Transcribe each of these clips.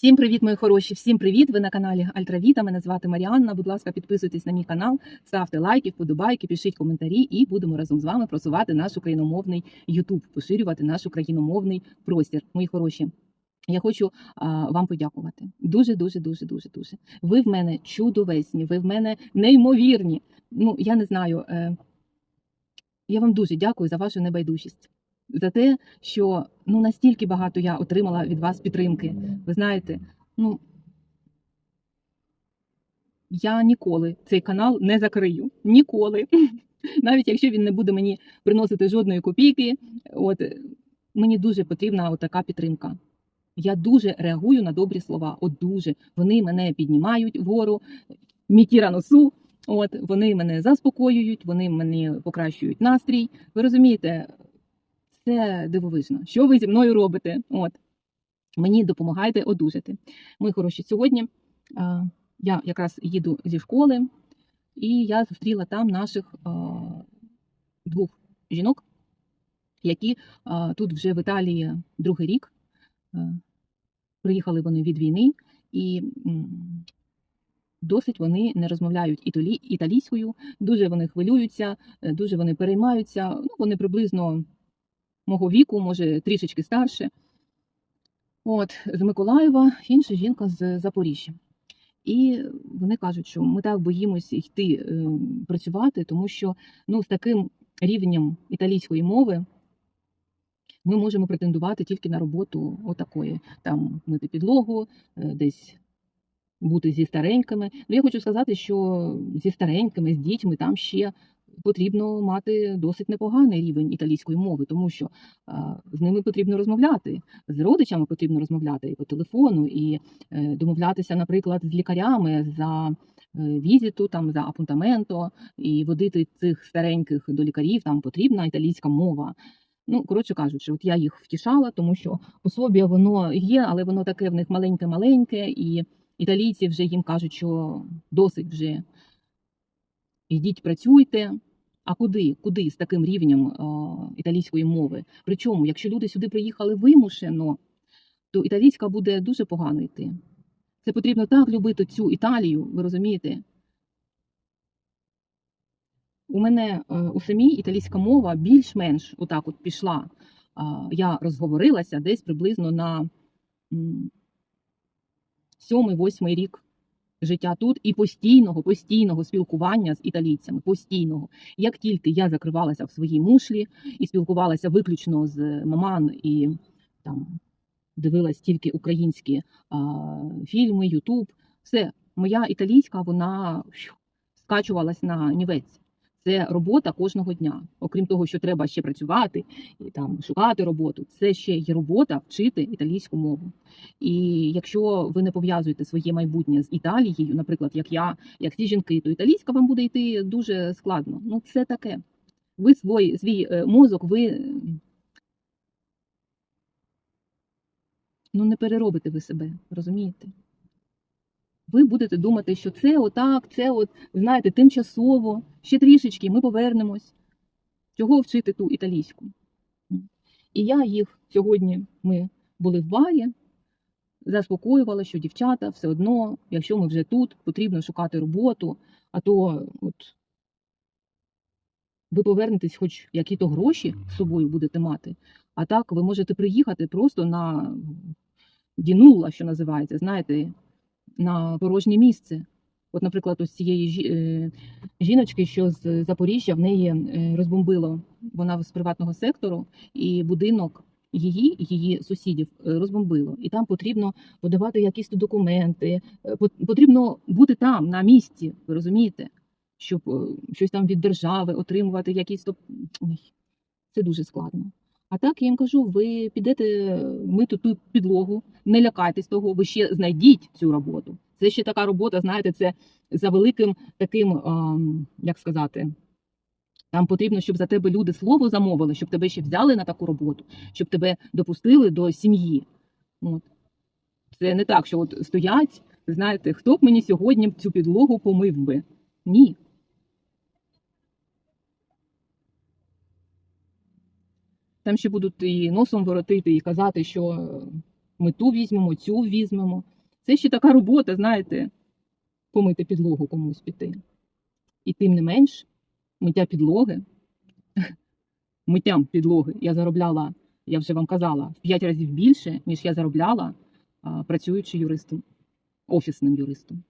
Всім привіт, мої хороші! Всім привіт! Ви на каналі Альтравіта. Мене звати Маріанна. Будь ласка, підписуйтесь на мій канал, ставте лайки, вподобайки, пишіть коментарі, і будемо разом з вами просувати наш україномовний Ютуб, поширювати наш україномовний простір. Мої хороші. Я хочу а, вам подякувати. Дуже, дуже, дуже, дуже, дуже. Ви в мене чудовесні, ви в мене неймовірні. Ну, я не знаю. Е, я вам дуже дякую за вашу небайдужість. За те, що ну настільки багато я отримала від вас підтримки. Ви знаєте, ну я ніколи цей канал не закрию. Ніколи. Навіть якщо він не буде мені приносити жодної копійки, от мені дуже потрібна така підтримка. Я дуже реагую на добрі слова. От дуже вони мене піднімають вгору, мітіра носу. От вони мене заспокоюють, вони мені покращують настрій. Ви розумієте, це дивовижно. Що ви зі мною робите? От мені допомагаєте одужати. Мої хороші, сьогодні я якраз їду зі школи, і я зустріла там наших двох жінок, які тут вже в Італії другий рік. Приїхали вони від війни, і досить вони не розмовляють італі, італійською, дуже вони хвилюються, е, дуже вони переймаються. Ну, вони приблизно мого віку, може трішечки старше. От, з Миколаєва, інша жінка з Запоріжжя. І вони кажуть, що ми так боїмося йти е, працювати, тому що ну, з таким рівнем італійської мови ми можемо претендувати тільки на роботу отакої. Там мити підлогу, е, десь бути зі старенькими. Ну, я хочу сказати, що зі старенькими, з дітьми там ще потрібно мати досить непоганий рівень італійської мови, тому що з ними потрібно розмовляти, з родичами потрібно розмовляти і по телефону, і е, домовлятися, наприклад, з лікарями за е, візиту, там за апунтаменто, і водити цих стареньких до лікарів. Там потрібна італійська мова. Ну, коротше кажучи, от я їх втішала, тому що пособія воно є, але воно таке в них маленьке-маленьке, і італійці вже їм кажуть, що досить вже йдіть, працюйте. А куди? Куди з таким рівнем е, італійської мови? Причому, якщо люди сюди приїхали вимушено, то італійська буде дуже погано йти. Це потрібно так любити цю Італію, ви розумієте? У мене е, у самій італійська мова більш-менш отак от пішла. А, Я розговорилася десь приблизно на м, сьомий-восьмий рік життя тут і постійного, постійного спілкування з італійцями. Постійного. Як тільки я закривалася в своїй мушлі і спілкувалася виключно з маман і там дивилась тільки українські а, фільми, Ютуб, все, моя італійська вона скачувалась на нівець. Це робота кожного дня. Окрім того, що треба ще працювати і там шукати роботу. Це ще є робота вчити італійську мову. І якщо ви не пов'язуєте своє майбутнє з Італією, наприклад, як я, як ці жінки, то італійська вам буде йти дуже складно. Ну це таке. Ви свій, свій е, мозок, ви ну не переробите ви себе, розумієте? Ви будете думати, що це отак, це от, знаєте, тимчасово, ще трішечки, ми повернемось. Чого вчити ту італійську? І я їх сьогодні ми були в барі, заспокоювала, що дівчата все одно, якщо ми вже тут, потрібно шукати роботу, а то от ви повернетесь, хоч які-то гроші з собою будете мати. А так ви можете приїхати просто на дінула, що називається, знаєте, на порожнє місце. От, наприклад, ось цієї е, жіночки, що з Запоріжжя, в неї е, розбомбило вона з приватного сектору, і будинок її, її сусідів е, розбомбило. І там потрібно подавати якісь документи, потрібно бути там, на місці, ви розумієте, щоб щось там від держави отримувати, якісь. Ой, це дуже складно. А так я їм кажу: ви підете мити ту підлогу, не лякайтесь того, ви ще знайдіть цю роботу. Це ще така робота, знаєте, це за великим таким, як сказати, там потрібно, щоб за тебе люди слово замовили, щоб тебе ще взяли на таку роботу, щоб тебе допустили до сім'ї. От. Це не так, що от стоять, знаєте, хто б мені сьогодні цю підлогу помив би? Ні. Там ще будуть і носом воротити, і казати, що Ми ту візьмемо, цю візьмемо. Це ще така робота, знаєте, помити підлогу комусь піти. І тим не менш, миття підлоги, миттям підлоги я заробляла, я вже вам казала, в 5 разів більше, ніж я заробляла, працюючи юристом, офісним юристом.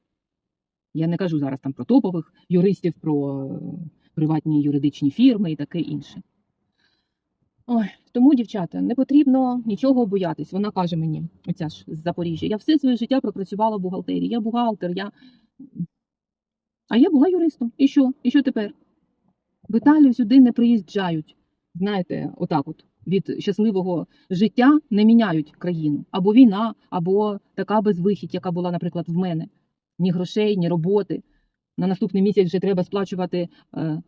Я не кажу зараз там про топових юристів, про е, приватні юридичні фірми і таке інше. Ой, тому, дівчата, не потрібно нічого боятись. Вона каже мені, оця ж з Запоріжжя, я все своє життя пропрацювала в бухгалтерії. Я бухгалтер, я. А я була юристом. І що? І що тепер? В Італію сюди не приїжджають. Знаєте, отак от. Від щасливого життя не міняють країну. Або війна, або така безвихідь, яка була, наприклад, в мене. Ні грошей, ні роботи. На наступний місяць вже треба сплачувати е,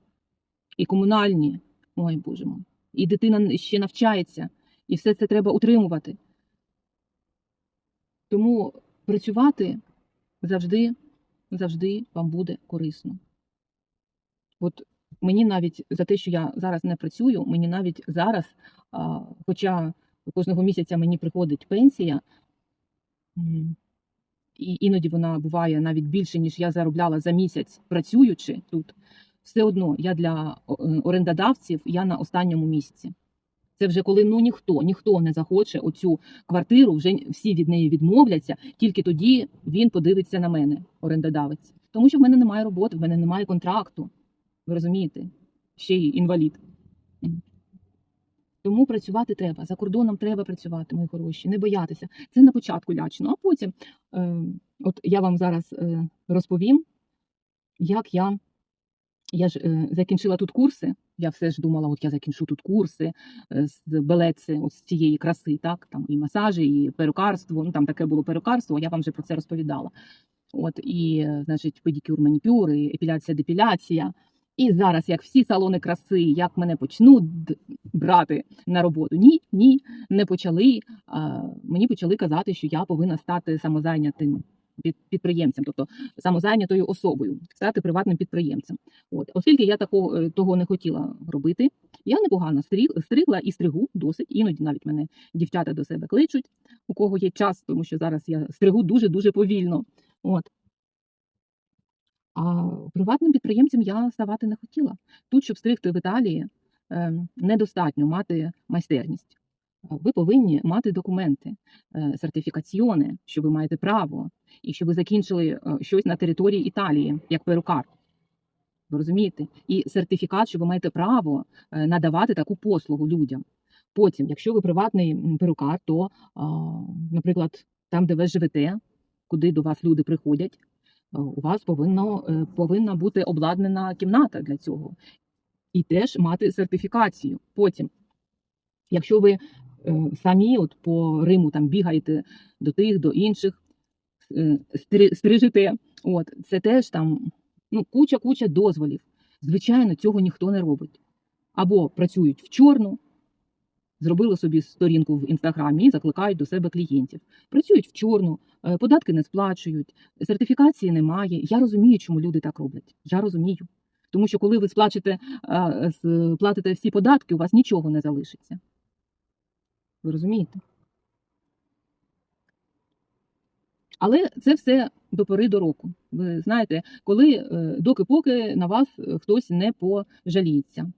і комунальні. Ой, Боже мой. І дитина ще навчається, і все це треба утримувати. Тому працювати завжди, завжди вам буде корисно. От мені навіть за те, що я зараз не працюю, мені навіть зараз, хоча кожного місяця мені приходить пенсія, і іноді вона буває навіть більше, ніж я заробляла за місяць працюючи тут, все одно я для е, орендодавців я на останньому місці. Це вже коли ну ніхто, ніхто не захоче оцю квартиру, вже всі від неї відмовляться, тільки тоді він подивиться на мене, орендодавець. Тому що в мене немає роботи, в мене немає контракту. Ви розумієте? Ще й інвалід. Тому працювати треба. За кордоном треба працювати, мої хороші, не боятися. Це на початку лячно, а потім, е, от я вам зараз е, розповім, як я. Я ж е, закінчила тут курси. Я все ж думала, от я закінчу тут курси е, з белеці, з цієї краси, так там і масажі, і перукарство. Ну там таке було перукарство. Я вам вже про це розповідала. От і е, значить, педикюр, манікюр, і епіляція, депіляція. І зараз, як всі салони краси, як мене почнуть брати на роботу? Ні, ні, не почали. А, мені почали казати, що я повинна стати самозайнятим підприємцем, тобто самозайнятою особою, стати приватним підприємцем. От, оскільки я такого е, того не хотіла робити, я непогано стригла і стригу досить. Іноді навіть мене дівчата до себе кличуть, у кого є час, тому що зараз я стригу дуже дуже повільно. От. А приватним підприємцем я ставати не хотіла. Тут, щоб стригти в Італії, е, недостатньо мати майстерність. Ви повинні мати документи, е, сертифікаціони, що ви маєте право, і що ви закінчили е, щось на території Італії, як перукар. Ви розумієте? І сертифікат, що ви маєте право е, надавати таку послугу людям. Потім, якщо ви приватний перукар, то, наприклад, там, де ви живете, куди до вас люди приходять, е, у вас повинно, е, повинна бути обладнана кімната для цього. І теж мати сертифікацію. Потім, якщо ви е, самі от по Риму там бігаєте до тих, до інших, е, стрижете, от, це теж там ну, куча-куча дозволів. Звичайно, цього ніхто не робить. Або працюють в чорну, зробили собі сторінку в інстаграмі і закликають до себе клієнтів. Працюють в чорну, е, податки не сплачують, сертифікації немає. Я розумію, чому люди так роблять. Я розумію. Тому що коли ви сплачете, е, с- платите всі податки, у вас нічого не залишиться. Ви розумієте? Але це все до пори до року. Ви знаєте, коли е, доки-поки на вас е, хтось не пожаліється.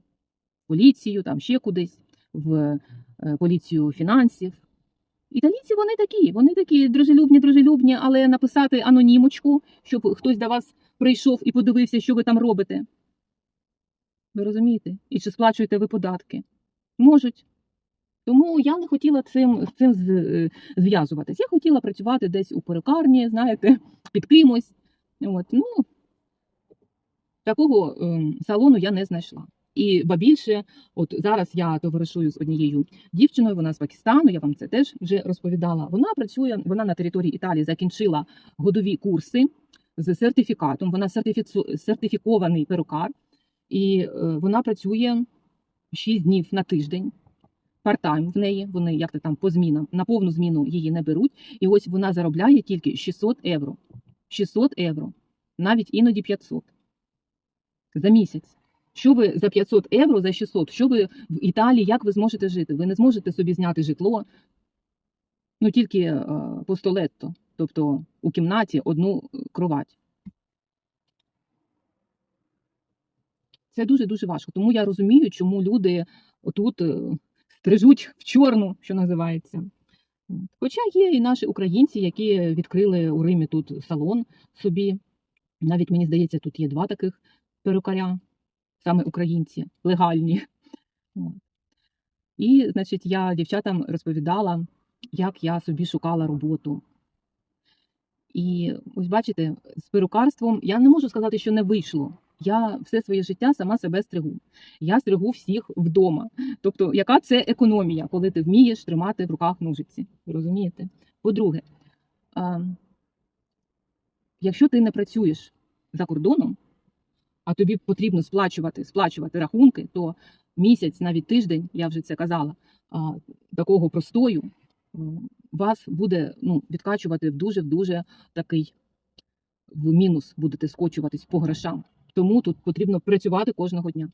Поліцію, там ще кудись, в е, поліцію фінансів. Італійці вони такі, вони такі дружелюбні, дружелюбні, але написати анонімочку, щоб хтось до вас прийшов і подивився, що ви там робите. Ви розумієте? І чи сплачуєте ви податки? Можуть. Тому я не хотіла цим, цим е, зв'язуватись. Я хотіла працювати десь у перукарні, знаєте, під кимось. От, ну, такого ем, салону я не знайшла. І ба більше, от зараз я товаришую з однією дівчиною, вона з Пакистану, я вам це теж вже розповідала. Вона працює, вона на території Італії закінчила годові курси з сертифікатом. Вона сертифіцу- сертифікований перукар, і е, вона працює 6 днів на тиждень. Партайм в неї, вони як то там по змінам, на повну зміну її не беруть. І ось вона заробляє тільки 600 євро. 600 євро, навіть іноді 500 за місяць. Що ви за 500 євро, за 600, що ви в Італії, як ви зможете жити? Ви не зможете собі зняти житло. Ну тільки е, по столетто, тобто у кімнаті одну е, кровать. Це дуже дуже важко. Тому я розумію, чому люди отут е, стрижуть в чорну, що називається. Хоча є і наші українці, які відкрили у Римі тут салон собі. Навіть мені здається, тут є два таких перукаря, саме українці, легальні. І, значить, я дівчатам розповідала, як я собі шукала роботу. І ось бачите, з перукарством я не можу сказати, що не вийшло. Я все своє життя сама себе стригу. Я стригу всіх вдома. Тобто, яка це економія, коли ти вмієш тримати в руках ножиці? Розумієте? По-друге, якщо ти не працюєш за кордоном, а тобі потрібно сплачувати, сплачувати рахунки, то місяць, навіть тиждень, я вже це казала, такого простою вас буде ну, відкачувати в дуже в дуже такий в мінус будете скочуватись по грошам. Тому тут потрібно працювати кожного дня.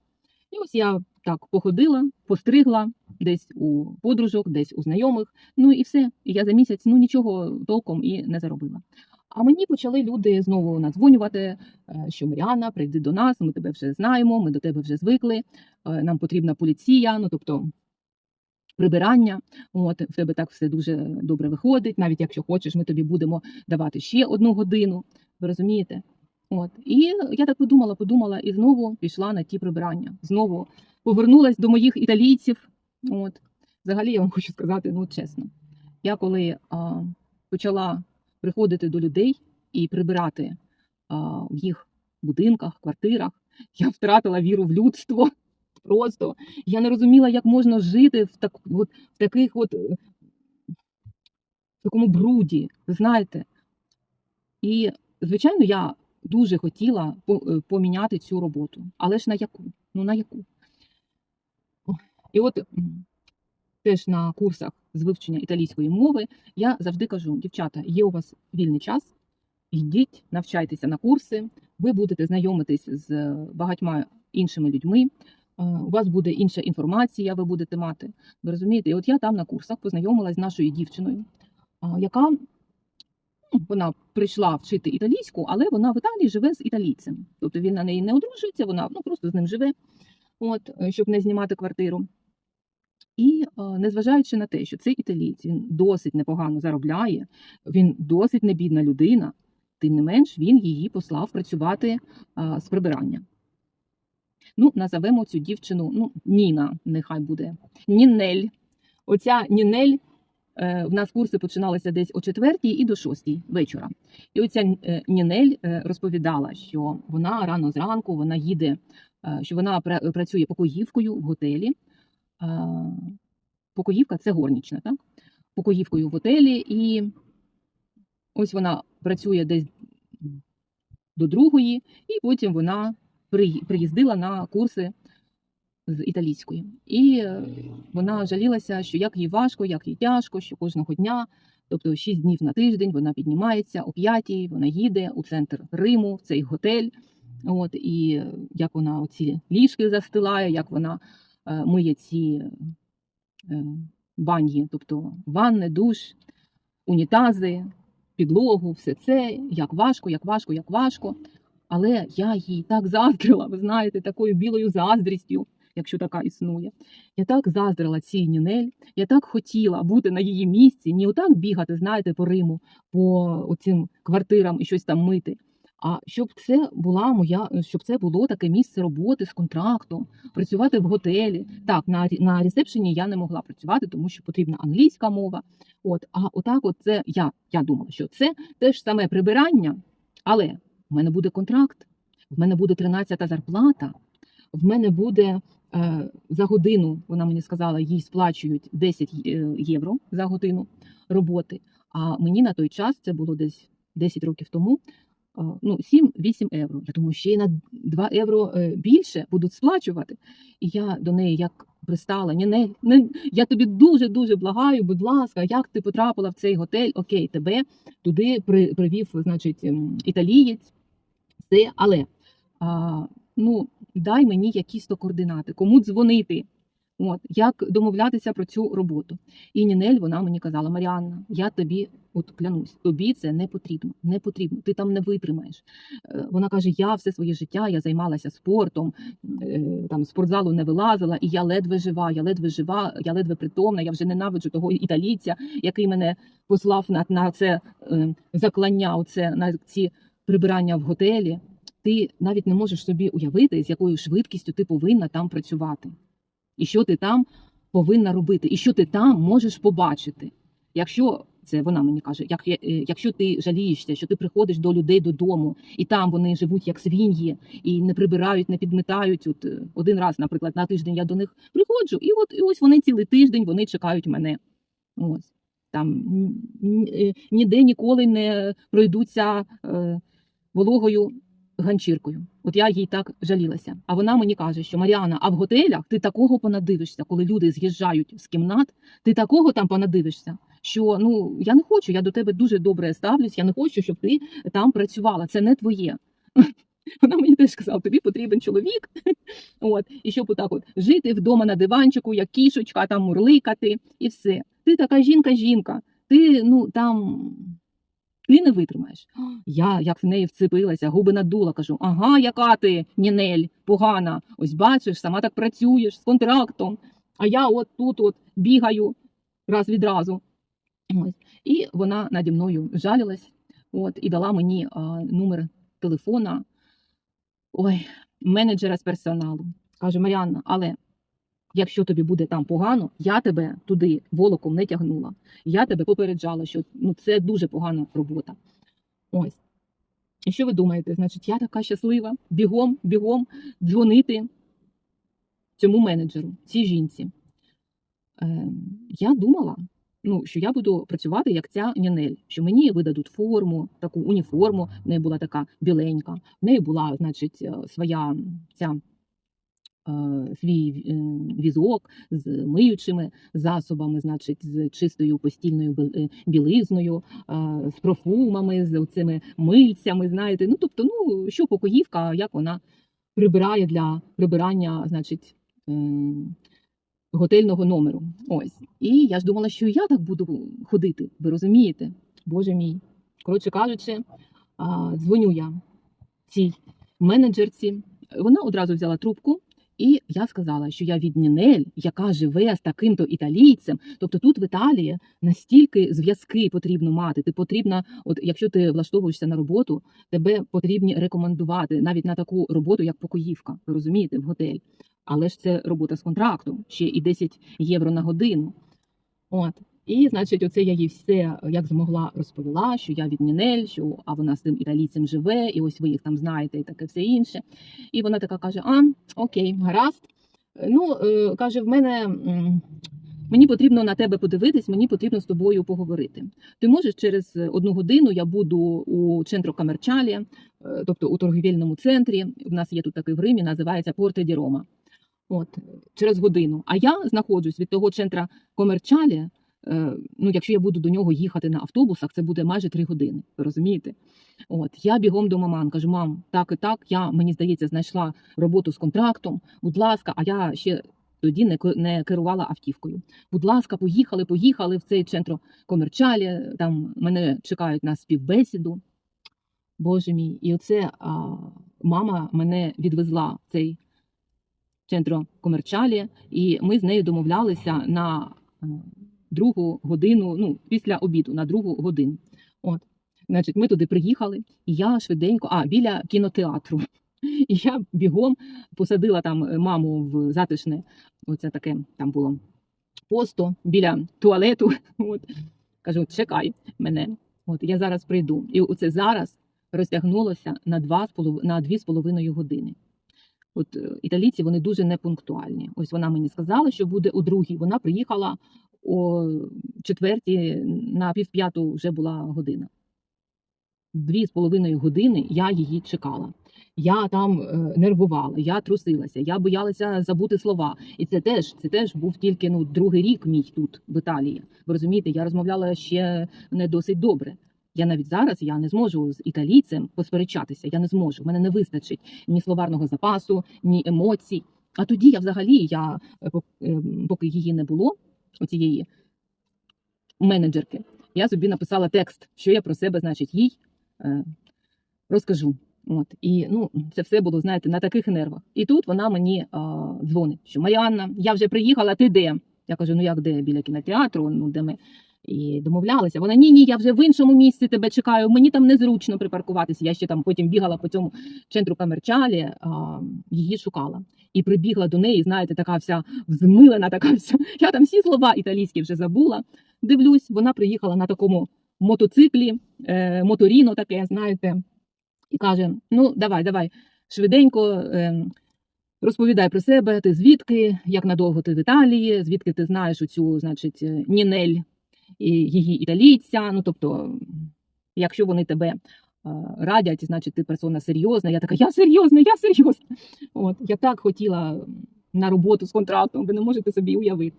І ось я так походила, постригла десь у подружок, десь у знайомих. Ну і все. І я за місяць ну нічого толком і не заробила. А мені почали люди знову надзвонювати, е, що Маріана, прийди до нас, ми тебе вже знаємо, ми до тебе вже звикли. е, Нам потрібна поліція, ну тобто прибирання. От в тебе так все дуже добре виходить. Навіть якщо хочеш, ми тобі будемо давати ще одну годину. Ви розумієте? От і я так подумала, подумала, і знову пішла на ті прибирання. Знову повернулась до моїх італійців. От взагалі я вам хочу сказати, ну чесно, я коли а, почала приходити до людей і прибирати а, в їх будинках, квартирах, я втратила віру в людство. Просто я не розуміла, як можна жити в так, от, в таких от в такому бруді, ви знаєте. І, звичайно, я дуже хотіла е, поміняти цю роботу. Але ж на яку? Ну на яку? І от теж на курсах з вивчення італійської мови я завжди кажу: дівчата, є у вас вільний час, йдіть, навчайтеся на курси, ви будете знайомитись з багатьма іншими людьми. е, У вас буде інша інформація, ви будете мати. Ви розумієте? І от я там на курсах познайомилась з нашою дівчиною, яка вона прийшла вчити італійську, але вона в Італії живе з італійцем. Тобто він на неї не одружується, вона ну, просто з ним живе, от, е, щоб не знімати квартиру. І е, незважаючи на те, що цей італієць він досить непогано заробляє, він досить небідна людина, тим не менш він її послав працювати а, з прибирання. Ну, назовемо цю дівчину ну, Ніна, нехай буде. Нінель. Оця Нінель е, в нас курси починалися десь о 4 і до 6 вечора. І оця е, Нінель е, розповідала, що вона рано зранку вона їде, що вона пра- працює покоївкою в готелі. Покоївка це горнічна, так? Покоївкою в готелі, і ось вона працює десь до другої, і потім вона при- приїздила на курси з італійської. І е, вона жалілася, що як їй важко, як їй тяжко, що кожного дня, тобто 6 днів на тиждень, вона піднімається о 5, вона їде у центр Риму, в цей готель. От, і е, як вона оці ліжки застилає, як вона е, миє ці е, банї, тобто ванни, душ, унітази, підлогу, все це, як важко, як важко, як важко. Але я їй так заздрила, ви знаєте, такою білою заздрістю, якщо така існує. Я так заздрила цій Нінель, я так хотіла бути на її місці, не отак бігати, знаєте, по Риму, по оцим квартирам і щось там мити. А щоб це була моя, щоб це було таке місце роботи з контрактом, працювати в готелі. Так, на, на ресепшені я не могла працювати, тому що потрібна англійська мова. От, а отак, от це я, я думала, що це теж саме прибирання, але в мене буде контракт, в мене буде 13-та зарплата, в мене буде за годину, вона мені сказала, їй сплачують 10 євро за годину роботи. А мені на той час це було десь 10 років тому. е, Ну, 7-8 євро. Я думаю, ще й на 2 євро е, більше будуть сплачувати. І я до неї як пристала, ні, не, не, я тобі дуже дуже благаю, будь ласка, як ти потрапила в цей готель? Окей, тебе туди при, привів, значить, італієць. Все, але а, ну, дай мені якісь то координати, кому дзвонити. От як домовлятися про цю роботу. І Нінель вона мені казала: Маріанна, я тобі от клянусь, тобі це не потрібно. Не потрібно. Ти там не витримаєш. Е, Вона каже: я все своє життя я займалася спортом, е, там спортзалу не вилазила, і я ледве жива, я ледве жива, я ледве притомна. Я вже ненавиджу того італійця, який мене послав на, на це е, заклання, оце на ці прибирання в готелі. Ти навіть не можеш собі уявити, з якою швидкістю ти повинна там працювати, і що ти там повинна робити, і що ти там можеш побачити. Якщо це вона мені каже, як е, якщо ти жалієшся, що ти приходиш до людей додому, і там вони живуть як свиньї, і не прибирають, не підмітають. От е, один раз, наприклад, на тиждень я до них приходжу, і от і ось вони цілий тиждень вони чекають мене. Ось там е, ніде ніколи не пройдуться е, вологою ганчіркою. От я їй так жалілася. А вона мені каже, що Маріана, а в готелях ти такого понадивишся, коли люди з'їжджають з кімнат, ти такого там понадивишся, що ну я не хочу, я до тебе дуже добре ставлюсь, я не хочу, щоб ти там працювала. Це не твоє. Вона мені теж сказала, тобі потрібен чоловік, от, і щоб отак от жити вдома на диванчику, як кішечка, там мурликати, і все. Ти така жінка-жінка, ти ну там ти не витримаєш. Я як в неї вцепилася, губи надула, кажу: ага, яка ти, Нінель, погана. Ось бачиш, сама так працюєш з контрактом. А я от тут от бігаю раз від разу. Ось. І вона наді мною жалілась, от, і дала мені а, номер телефона ой, менеджера з персоналу. Каже, Маріанна, але якщо тобі буде там погано, я тебе туди волоком не тягнула. Я тебе попереджала, що ну, це дуже погана робота. Ось. І що ви думаєте? Значить, я така щаслива, бігом, бігом дзвонити цьому менеджеру, цій жінці. Е, я думала, ну, що я буду працювати як ця нянель, що мені видадуть форму, таку уніформу, в неї була така біленька, в неї була, значить, е, своя ця. Е, Свій е, візок з миючими засобами, значить, з чистою постільною е, білизною, з профумами, з цими мильцями, знаєте. Ну, тобто, ну, що покоївка, як вона прибирає для прибирання, значить, готельного номеру. Ось. І я ж думала, що і я так буду ходити. Ви розумієте? Боже мій. Коротше кажучи, дзвоню я цій менеджерці. Вона одразу взяла трубку. І я сказала, що я від Нінель, яка живе з таким-то італійцем. Тобто тут в Італії настільки зв'язки потрібно мати. Ти потрібна, от якщо ти влаштовуєшся на роботу, тебе потрібні рекомендувати навіть на таку роботу, як покоївка. Ви розумієте, в готель. Але ж це робота з контрактом, ще і 10 євро на годину. От. І, значить, оце я їй все як змогла розповіла, що я від Нінель, що а вона з тим італійцем живе, і ось ви їх там знаєте, і таке все інше. І вона така каже: А, окей, гаразд. Ну, е, каже, в мене мені потрібно на тебе подивитись, мені потрібно з тобою поговорити. Ти можеш через одну годину я буду у центру Камерчалі, е, тобто у торгівельному центрі. У нас є тут такий в Римі, називається Порте ді Рома. От через годину. А я знаходжусь від того центра Комерчалі. Е, Ну, якщо я буду до нього їхати на автобусах, це буде майже три години. Ви розумієте? От я бігом до маман кажу: мам, так і так. Я мені здається, знайшла роботу з контрактом. Будь ласка, а я ще тоді не не керувала автівкою. Будь ласка, поїхали, поїхали в цей центр комерчалі. Там мене чекають на співбесіду. Боже мій, і оце а, мама мене відвезла в цей центру комерчалі, і ми з нею домовлялися на е, другу годину, ну, після обіду, на другу годину. От. Значить, ми туди приїхали, і я швиденько, а біля кінотеатру. І я бігом посадила там маму в затишне, оце таке там було посто біля туалету. От. Кажу, чекай мене. От я зараз прийду. І оце зараз розтягнулося на два з на дві з половиною години. От е, італійці вони дуже непунктуальні. Ось вона мені сказала, що буде у другій. Вона приїхала о четвертій, на півп'яту вже була година. Дві з половиною години я її чекала. Я там е, нервувала, я трусилася, я боялася забути слова. І це теж це теж був тільки ну другий рік мій тут в Італії. Ви розумієте, я розмовляла ще не досить добре. Я навіть зараз я не зможу з італійцем посперечатися. Я не зможу. Мене не вистачить ні словарного запасу, ні емоцій. А тоді я взагалі, я, е, е, поки її не було, оцієї менеджерки, я собі написала текст, що я про себе, значить, їй е, розкажу. От і ну це все було, знаєте, на таких нервах. І тут вона мені а, дзвонить, що Маріанна, я вже приїхала, ти де? Я кажу, ну як де біля кінотеатру, ну де ми і домовлялися. Вона ні, ні, я вже в іншому місці тебе чекаю. Мені там незручно припаркуватися. Я ще там потім бігала по цьому центру комерчалі, а, її шукала. І прибігла до неї, знаєте, така вся взмилена, така вся. Я там всі слова італійські вже забула. Дивлюсь, вона приїхала на такому мотоциклі, е, моторіно таке, знаєте, і каже: Ну, давай, давай, швиденько. Е, Розповідай про себе, ти звідки, як надовго ти в Італії, звідки ти знаєш оцю, значить, е, Нінель її італійця. Ну, тобто, якщо вони тебе е, радять, значить ти персона серйозна. Я така, я серйозна, я серйозна. От, я так хотіла на роботу з контрактом, ви не можете собі уявити.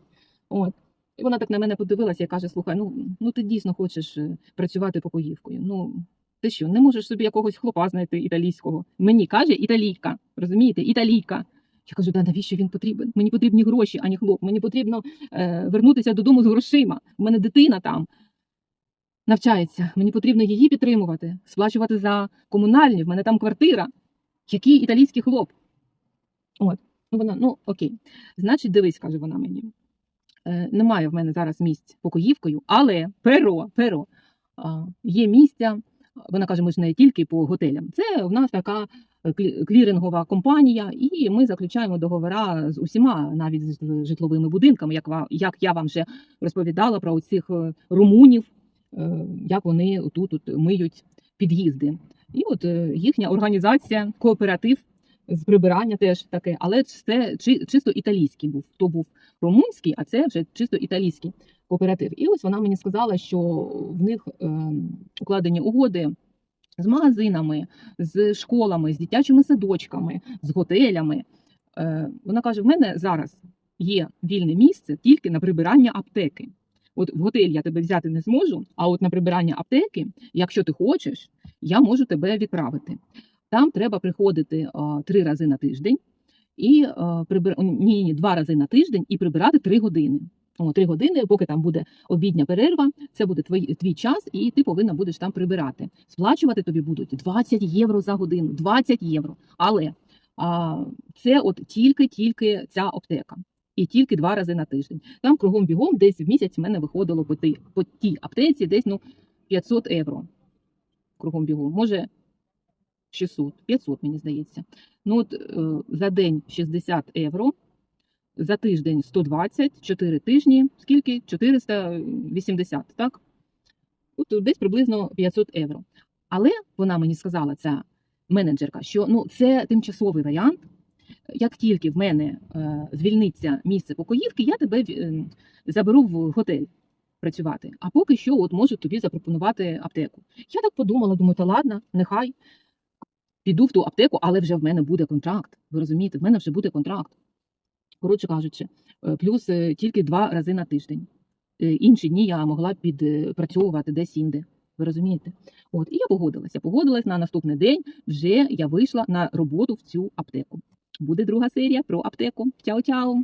От. І вона так на мене подивилася і каже: слухай, ну, ну ти дійсно хочеш е, працювати покоївкою. Ну, ти що, не можеш собі якогось хлопа знайти італійського? Мені каже італійка, розумієте, італійка. Я кажу, да навіщо він потрібен? Мені потрібні гроші, а не хлоп. Мені потрібно е, вернутися додому з грошима. У мене дитина там навчається. Мені потрібно її підтримувати, сплачувати за комунальні. В мене там квартира. Який італійський хлоп? От. Ну, вона, ну окей. Значить, дивись, каже вона мені. Е, немає в мене зараз місць покоївкою, але перо, перо. Є місця. Вона каже, ми ж не тільки по готелям. Це в нас така клірингова компанія, і ми заключаємо договори з усіма, навіть з житловими будинками, як, як я вам вже розповідала про цих румунів, е, як вони тут, тут миють під'їзди. І от е, їхня організація, кооператив з прибирання теж таке, але це чи- чисто італійський був. То був румунський, а це вже чисто італійський кооператив. І ось вона мені сказала, що в них е, укладені угоди з магазинами, з школами, з дитячими садочками, з готелями. Е, вона каже: в мене зараз є вільне місце тільки на прибирання аптеки. От в готель я тебе взяти не зможу, а от на прибирання аптеки, якщо ти хочеш, я можу тебе відправити. Там треба приходити а, три рази на тиждень і а, прибир... ні, ні, два рази на тиждень і прибирати три години. Три години, поки там буде обідня перерва, це буде твій, твій час, і ти повинна будеш там прибирати. Сплачувати тобі будуть 20 євро за годину, 20 євро. Але а, це от тільки-тільки ця аптека. І тільки два рази на тиждень. Там кругом бігом десь в місяць в мене виходило по тій, по тій аптеці десь ну 500 євро. Кругом бігом. Може 600, 500, мені здається. Ну от е, за день 60 євро, за тиждень 120, 4 тижні, скільки? 480, так? От десь приблизно 500 євро. Але вона мені сказала, ця менеджерка, що ну, це тимчасовий варіант. Як тільки в мене е, звільниться місце покоївки, я тебе е, заберу в готель працювати. А поки що от можу тобі запропонувати аптеку. Я так подумала, думаю, та ладно, нехай піду в ту аптеку, але вже в мене буде контракт. Ви розумієте, в мене вже буде контракт. Коротше кажучи, е, плюс е, тільки два рази на тиждень. Е, Інші дні я могла підпрацьовувати десь інде. Ви розумієте? От і я погодилася. Погодилась на наступний день. Вже я вийшла на роботу в цю аптеку. Буде друга серія про аптеку. Чао-чао!